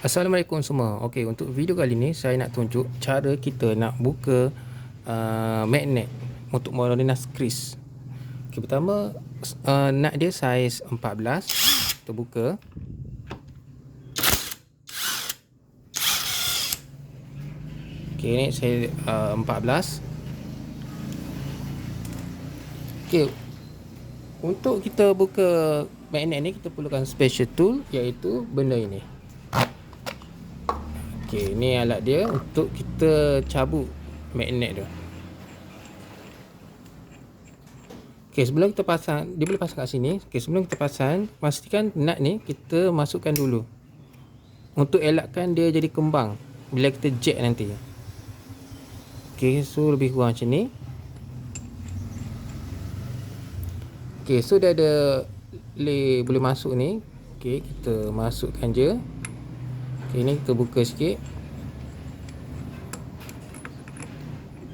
Assalamualaikum semua. Okey, untuk video kali ni saya nak tunjuk cara kita nak buka uh, magnet untuk Molina Kris. Okey, pertama uh, nak dia saiz 14. Kita buka. Okey, ni saya uh, 14. Okey. Untuk kita buka magnet ni kita perlukan special tool iaitu benda ini. Okey, ni alat dia untuk kita cabut magnet tu. Okey, sebelum kita pasang, dia boleh pasang kat sini. Okey, sebelum kita pasang, pastikan nut ni kita masukkan dulu. Untuk elakkan dia jadi kembang bila kita jack nanti. Okey, so lebih kurang macam ni. Okey, so dia ada boleh masuk ni. Okey, kita masukkan je. Okay, ni kita buka sikit.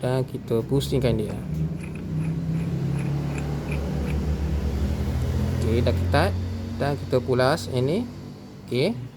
Dan kita pusingkan dia. Ok dah ketat. Dan kita pulas. Ini. Ok